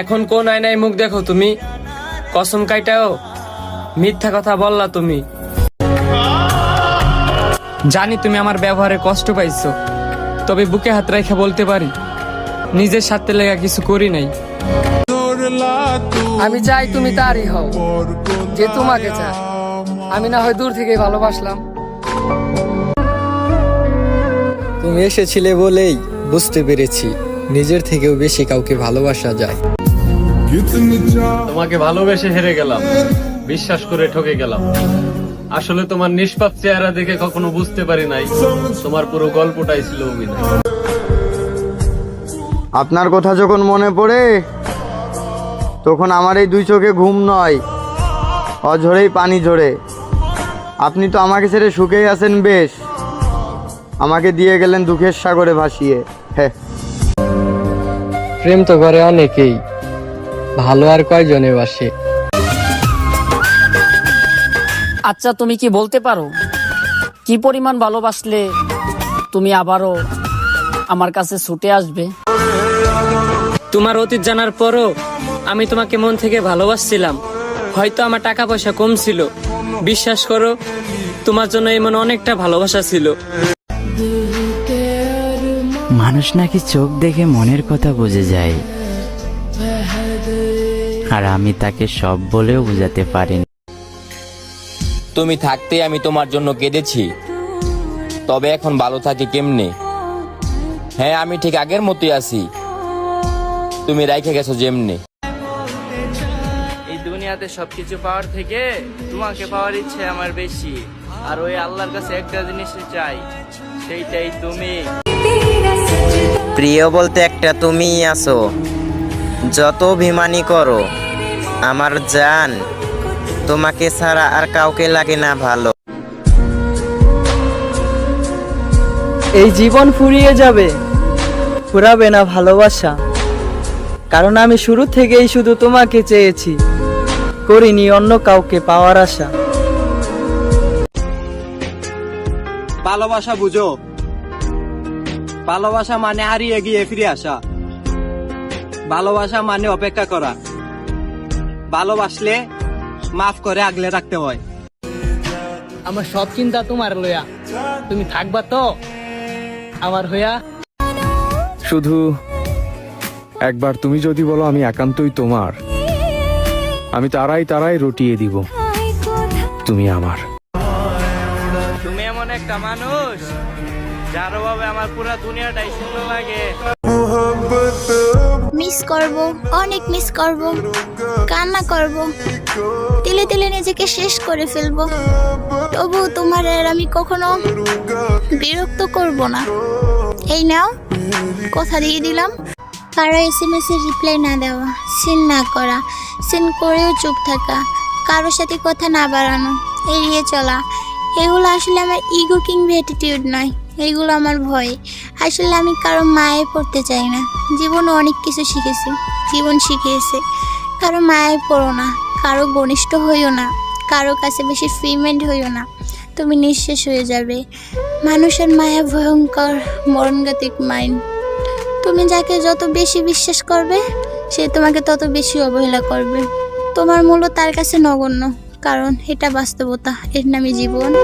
এখন কোন আয়নায় মুখ দেখো তুমি। কসম কাইটাও, মিথ্যা কথা বললা তুমি। জানি তুমি আমার ব্যবহারে কষ্ট পাইছো, তবে বুকে হাত রেখে বলতে পারি, নিজের সাথে লেগা কিছু করি নাই। আমি চাই তুমি তারই হও, যে তোমাকে চায়। আমি না হয় দূর থেকেই ভালোবাসলাম। তুমি এসেছিলে বলেই বুঝতে পেরেছি, নিজের থেকেও বেশি কাউকে ভালোবাসা যায়। তোমাকে ভালোবেসে হেরে গেলাম। বিশ্বাস করে ঠকে গেলাম। আসলে তোমার নিষ্পাপ চেহারা দেখে কখনো বুঝতে পারি নাই। তোমার পুরো গল্পটাই ছিল অভিনয় আপনার কথা যখন মনে পড়ে তখন আমার এই দুই চোখে ঘুম নয় অঝরেই পানি ঝরে। আপনি তো আমাকে ছেড়ে সুখেই আছেন বেশ। আমাকে দিয়ে গেলেন দুঃখের সাগরে ভাসিয়ে। হ্যাঁ প্রেম তো করে অনেকেই। ভালো আর কয়জনে বাসে? আচ্ছা তুমি কি বলতে পারো? কি পরিমাণ ভালোবাসলে তুমি আবারও আমার কাছে ছুটে আসবে? তোমার অতীত জানার পরও আমি তোমাকে মন থেকে ভালোবাসছিলাম। হয়তো আমার টাকা পয়সা কম ছিল। বিশ্বাস করো তোমার জন্য এমন অনেকটা ভালোবাসা ছিল। মানুষ নাকি চোখ দেখে মনের কথা বুঝে যায়। আর আমি তাকে সব বলেও বোঝাতে পারিনি। তুমি থাকতে আমি তোমার জন্য কেঁদেছি। তবে এখন ভালো থাকি কেমনে? হ্যাঁ আমি ঠিক আগের মতোই আছি। তুমি রাইখে গেছো যেমনে। এই দুনিয়াতে সবকিছু পাওয়ার থেকে তোমাকে পাওয়ার ইচ্ছে আমার বেশি। আর ওই আল্লাহর কাছে একটা জিনিসই চাই সেইটাই তুমি। প্রিয় বলতে একটা তুমিই আছো। যত অভিমানী করো আমার জান তোমাকে ছাড়া আর কাউকে লাগে না ভালো। এই জীবন ফুরিয়ে যাবে ফুরাবে না ভালোবাসা। কারণ আমি শুরু থেকেই শুধু তোমাকে চেয়েছি করিনি অন্য কাউকে পাওয়ার আশা। ভালোবাসা বুঝো। ভালোবাসা মানে হারিয়ে গিয়ে ফিরে আসা। ভালোবাসা মানে অপেক্ষা করা। ভালোবাসলে মাফ করে আগলে রাখতে হয়। আমার সব চিন্তা তোমার লয়া। তুমি থাকবা তো আমার হইয়া। শুধু একবার তুমি যদি বলো আমি একান্তই তোমার। আমি তারাই তারাই রটিয়ে দিব। তুমি আমার। তুমি এমন একটা মানুষ যার অভাবে আমার পুরো দুনিয়াটাই সুন্দর লাগে। মিস করব, অনেক মিস করব, কান্না করব, তিলে তিলে নিজেকে শেষ করে ফেলব। তবু তোমার আর আমি কখনো বিরক্ত করব না। এই নাও, কথা দিয়ে দিলাম। কারও এস এম এস এর রিপ্লাই না দেওয়া সিন না করা সিন করেও চুপ থাকা, কারোর সাথে কথা না বাড়ানো, এড়িয়ে চলা, এগুলো আসলে আমার ইগো কিংবা অ্যাটিটিউড নয়। এগুলো আমার ভয়। আসলে আমি কারও মায়ে পড়তে চাই না। জীবনে অনেক কিছু শিখেছি। জীবন শিখিয়েছে। কারও মায়ে পড়ো না। কারও ঘনিষ্ঠ হইও না। কারও কাছে বেশি ফ্রিমেন্ট হইও না। তুমি নিঃশেষ হয়ে যাবে। মানুষের মায়া ভয়ঙ্কর মরণগাতিক মাইন্ড তুমি যাকে যত বেশি বিশ্বাস করবে, সে তোমাকে তত বেশি অবহেলা করবে। তোমার মূল্য তার কাছে নগণ্য। কারণ এটা বাস্তবতা। এর নামই জীবন।